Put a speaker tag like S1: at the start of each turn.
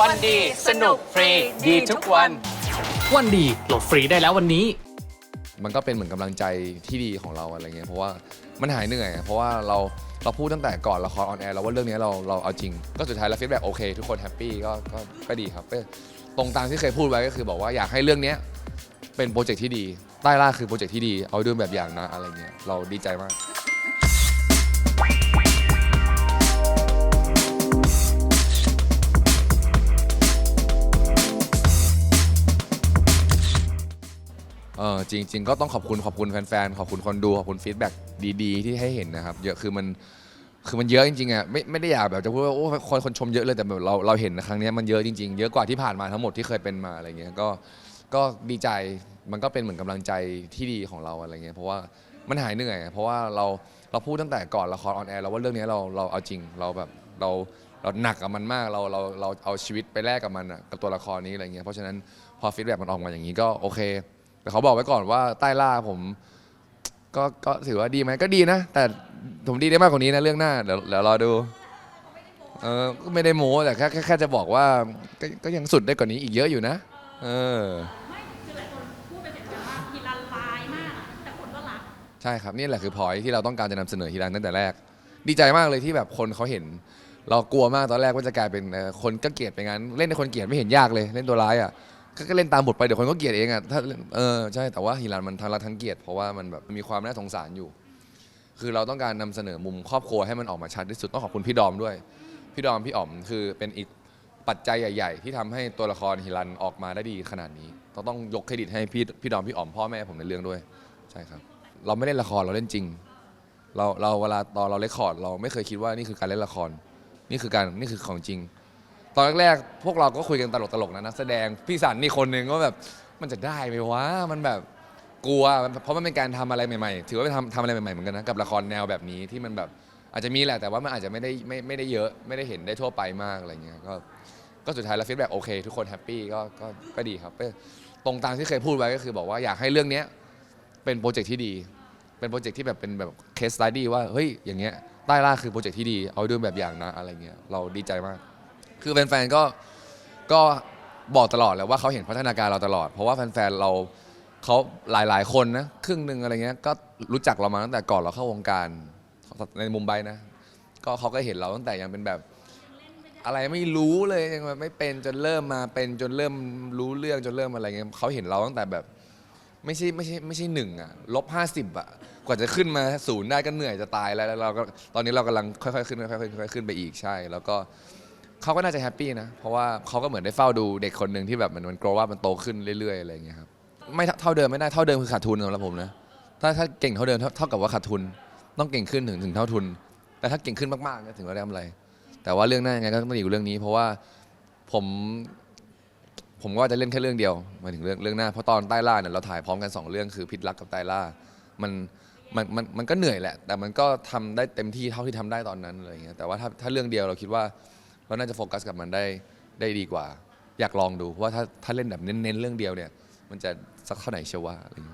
S1: วันดีสนุกฟรีดีทุกวัน
S2: วันดีโหลดฟรีได้แล้ววันนี้
S3: มันก็เป็นเหมือนกำลังใจที่ดีของเราอะไรเงี้ยเพราะว่ามันหายเหนื่อยอะเพราะว่าเราเราพูดตั้งแต่ก่อนละครออนแอร์แล้วว่าเรื่องนี้เราเราเอาจริง ก็สุดท้ายแล้วฟีดแบ็กโอเค ทุกคนแฮปปี้ก็ก็ก็ดีครับก็ตรงตามที่เคยพูดไว้ก็คือบอกว่าอยากให้เรื่องเนี้ยเป็นโปรเจกต์ที่ดีใต้ล่าคือโปรเจกต์ที่ดี เอาด้วยแบบอย่างนะอะไรเงี้ยเราดีใจมาก ออจริง ๆ ก็ต้องขอบคุณขอบคุณแฟนๆ ขอบคุณคนดู ขอบคุณฟีดแบ็กดีๆ ที่ให้เห็นนะครับเยอะคือมันคือมันเยอะจริงๆอะไม่ไม่ได้อยากแบบจะพูดว่าโอ้คนคนชมเยอะเลยแต่แบบเราเราเห็นครั้งเนี้ยมันเยอะจริงๆ เยอะกว่าที่ผ่านมาทั้งหมดที่เคยเป็นมาอะไรเงี้ยก็ก็ดีใจมันก็เป็นเหมือนกำลังใจที่ดีของเราอะไรเงี้ยเพราะว่ามันหายเหนื่อยอะเพราะว่าเราเราพูดตั้งแต่ก่อนละครออนแอร์แล้วว่าเรื่องนี้เราเราเอาจริงเราแบบเราเราหนักกับมันมากเราเราเราเอาชีวิตไปแลกกับมันอะกับตัวละครนี้อะไรเงี้ยเพราะฉะนั้นพอฟีดแบ็กมันออกมาอย่างนี้ก็โอเค แต่เขาบอกไว้ก่อนว่าใต้ล่าผม ก็ก็ถือว่าดีไหมก็ดีนะ แต่ผมดีได้มากกว่านี้นะเรื่องหน้าเดี๋ยวเดี๋ยวรอดูเออก็ไม่ได้โม้แต่แค่แค่แค่จะบอกว่าก็ก็ยังสุดได้กว่านี้อีกเยอะอยู่นะ เออ
S4: ไม่คือหลายคนพูดเป็นเสียงเดียวว่าฮีรันลายมากอะแต่คนก็รัก
S3: ใช่ครับนี่แหละคือพอยที่เราต้องการจะนำเสนอฮีรันตั้งแต่แรก ดีใจมากเลยที่แบบคนเขาเห็น เรากลัวมากตอนแรกว่าจะกลายเป็นเอ่อคนก็เกลียดไปงั้น เล่นในคนเกลียดไม่เห็นยากเลย เล่นตัวร้ายอะ ก็ก็เล่นตามบทไปเดี๋ยวคนก็เกลียดเองอะถ้าเออใช่แต่ว่าฮีรันมันทั้งรักทั้งเกลียดเพราะว่ามันแบบมีความน่าสงสารอยู่ คือเราต้องการนำเสนอมุมครอบครัวให้มันออกมาชัดที่สุดต้องขอบคุณพี่ดอมด้วย พี่ดอมพี่อ๋อมคือเป็นอีกปัจจัยใหญ่ ๆ ที่ทำให้ตัวละครฮิรันออกมาได้ดีขนาดนี้ต้องต้องยกเครดิตให้พี่พี่ดอมพี่อ๋อมพ่อแม่ผมในเรื่องด้วย ใช่ครับ เราไม่เล่นละครเราเล่นจริง เราเราเวลาตอนเราเลคคอร์ดเราไม่เคยคิดว่านี่คือการเล่นละคร นี่คือการนี่คือของจริง ตอนแรกๆพวกเราก็คุยกันตลกๆนะนักแสดงพี่สันนี่คนหนึ่งก็แบบมันจะได้ไหมวะมันแบบกลัวเพราะมันเป็นการทำอะไรใหม่ๆ ถือว่าเป็นทำทำอะไรใหม่ๆเหมือนกันนะกับละครแนวแบบนี้ที่มันแบบอาจจะมีแหละแต่ว่ามันอาจจะไม่ได้ไม่ไม่ได้เยอะไม่ได้เห็นได้ทั่วไปมากอะไรเงี้ยก็ก็สุดท้ายแล้วฟีดแบ็กโอเค ทุกคนแฮปปี้ก็ก็ก็ดีครับก็ตรงตามที่เคยพูดไว้ก็คือบอกว่าอยากให้เรื่องเนี้ยเป็นโปรเจกต์ที่ดี เป็นโปรเจกต์ที่แบบเป็นแบบเคส e ตัดี้ว่าเฮ้ยอย่างเงี้ยใต้ล่าคือโปรเจกต์ที่ดีเอาด้วยแบบอย่างนะอะไรเงี้ยเราดีใจมาก คือแฟนๆก็ก็บอกตลอดแหล้วว่าเขาเห็นพัฒนาการเราตลอด เพราะว่าแฟนๆเราเขาหลายๆ คนนะครึ่งหนึ่งอะไรเงี้ยก็รู้จักเรามาตั้งแต่ก่อนเราเข้าวงการในมุมไบนะ ก็เขาก็เห็นเราตั้งแต่ยังเป็นแบบ อะไรไม่รู้เลยยังแบบไม่เป็นจนเริ่มมาเป็นจนเริ่มรู้เรื่องจนเริ่มอะไรเงี้ยเขาเห็นเราตั้งแต่แบบ ไม่ใช่ไม่ใช่ไม่ใช่หนึ่งอะลบห้าสิบอะกว่าจะขึ้นมาศูนย์ได้ก็เหนื่อยจะตายแล้วแล้วเราก็ตอนนี้เรากำลังค่อยๆขึ้นค่อยๆค่อยๆขึ้นไปอีกใช่ แล้วก็ เขาก็น่าจะแฮปปี้นะ เพราะว่าเขาก็เหมือนได้เฝ้าดูเด็กคนหนึ่งที่แบบมันมันโกรว่ามันโตขึ้นเรื่อยๆอะไรอย่างเงี้ยครับไม่เท่าเดิมไม่ได้เท่าเดิมคือขาดทุนสำหรับผมนะถ้าถ้าเก่งเท่าเดิมเท่าเท่ากับว่าขาดทุน ต้องเก่งขึ้นถึงถึงเท่าทุน แต่ถ้าเก่งขึ้นมากๆก็ถึงว่าได้กำไร แต่ว่าเรื่องหน้ายังไงก็ต้องอยู่เรื่องนี้ เพราะว่าผม ผมก็จะเล่นแค่เรื่องเดียวหมายถึงเรื่องเรื่องหน้าเพราะตอนใต้ล่าเนี่ยเราถ่ายพร้อมกันสองเรื่องคือพิษรักกับใต้ล่ามันมันมันมันก็เหนื่อยแหละ แต่มันก็ทำได้เต็มที่เท่าที่ทำได้ตอนนั้นอะไรอย่างเงี้ยแต่ว่าถ้าถ้าเรื่องเดียวเราคิดว่า เราน่าจะโฟกัสกับมันได้ได้ดีกว่า อยากลองดูว่าถ้าถ้าเล่นแบบเน้นๆเรื่องเดียวเนี่ย มันจะสักเท่าไหนเชียววะอะไรอย่างเงี้ย